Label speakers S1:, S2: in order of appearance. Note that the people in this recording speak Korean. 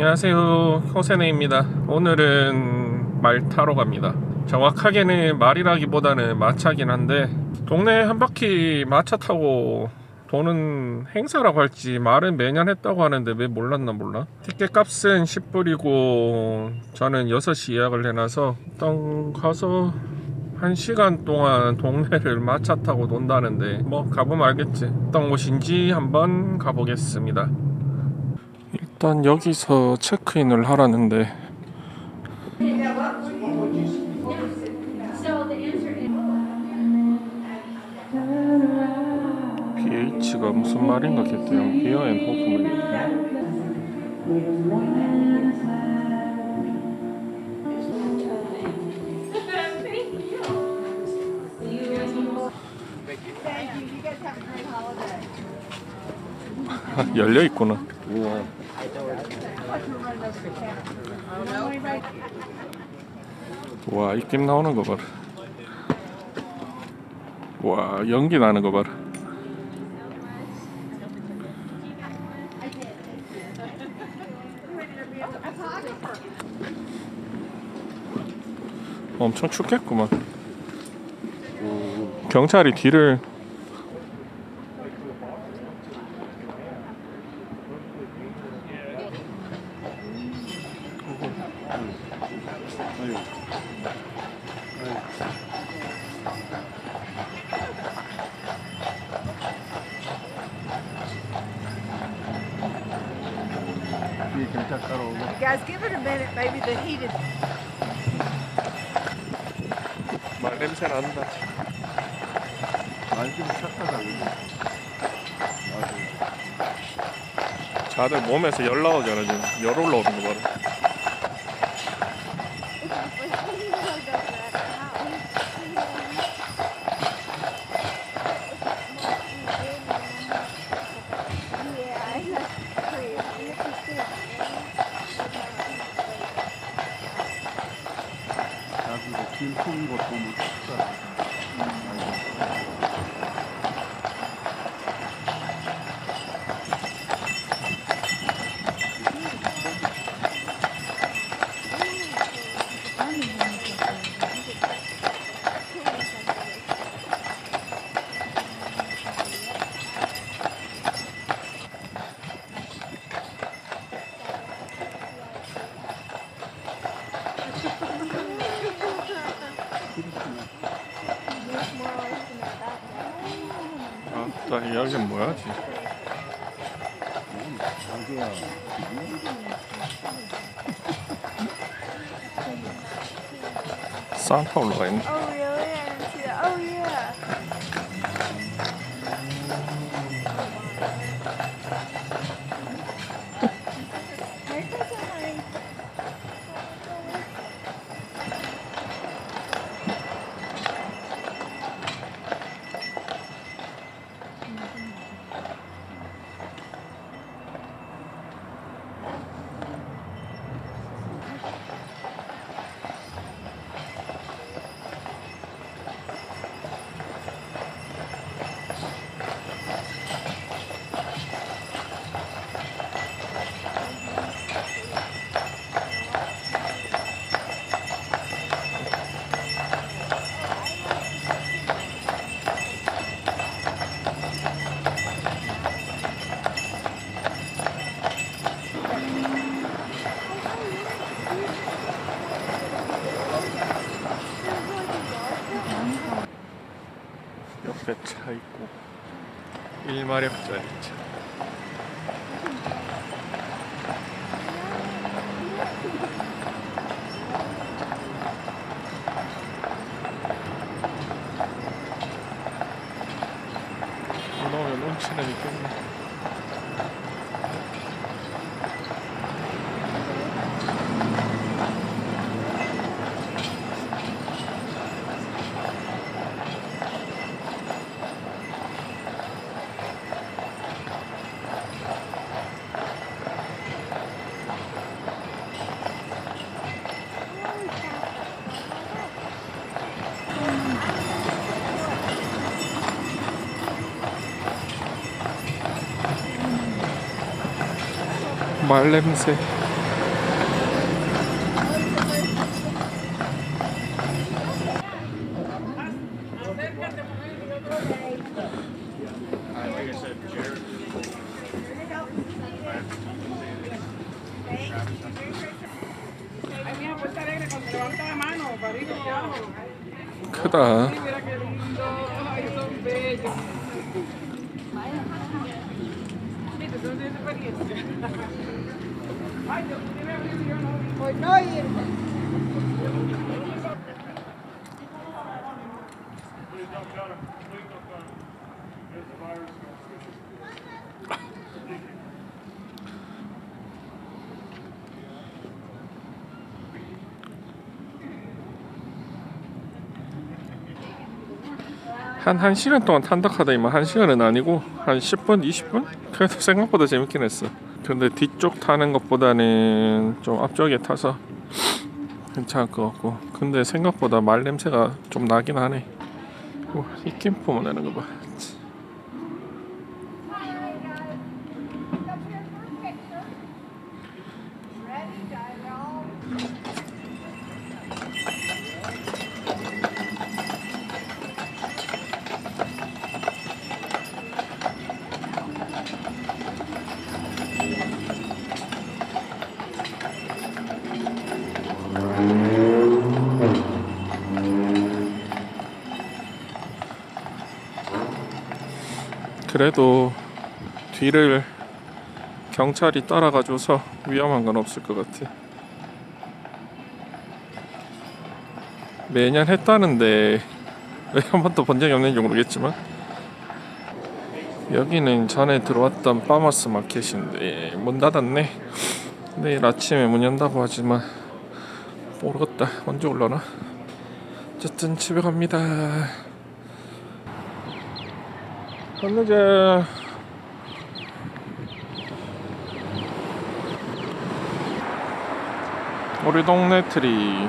S1: 안녕하세요. 호세네입니다. 오늘은 말 타러 갑니다. 정확하게는 말이라기보다는 마차긴 한데 동네 한 바퀴 마차 타고 도는 행사라고 할지 말은 매년 했다고 하는데 왜 몰랐나 몰라. 티켓 값은 10불이고 저는 6시 예약을 해놔서 일단 가서 1시간 동안 동네를 마차 타고 논다는데 뭐 가보면 알겠지. 어떤 곳인지 한번 가보겠습니다 일단 여기서 체크인을 하라는데. BH가 무슨 말인가 했대요. 비어 앤 호프만 열려 있구나. 와 입김 나오는 거 봐라. 와 연기 나는 거 봐라. 엄청 춥겠구만. 경찰이 뒤를
S2: Guys, give it a minute. Maybe the heated.
S1: 말 냄새 난다.
S3: 안좀 착하다
S1: 다들 몸에서 열 나오잖아 지금 열 올라오는 거 봐라.
S3: 길 푸는 거 보면 춥다
S1: 아따 여긴 뭐야 지?
S3: 자기야
S1: 산타 올라가 있네. 차. 이놈의 눈치는 있겠네. 말 냄새. 크다.
S2: Por no irme.
S1: 한 1시간 동안 탄다 하더니만 1시간은 아니고 한 10분, 20분? 그래도 생각보다 재밌긴 했어. 근데 뒤쪽 타는 것보다는 좀 앞쪽에 타서 괜찮을 것 같고 근데 생각보다 말 냄새가 좀 나긴 하네. 이 캠프 내는 거 봐. 그래도 뒤를 경찰이 따라가줘서 위험한 건 없을 것 같아. 매년 했다는데 왜 한 번도 본 적이 없는지 모르겠지만 여기는 전에 들어왔던 파머스 마켓인데 문 닫았네. 내일 아침에 문 연다고 하지만 모르겠다. 언제 올라나? 어쨌든 집에 갑니다. 건너자. 우리 동네 트리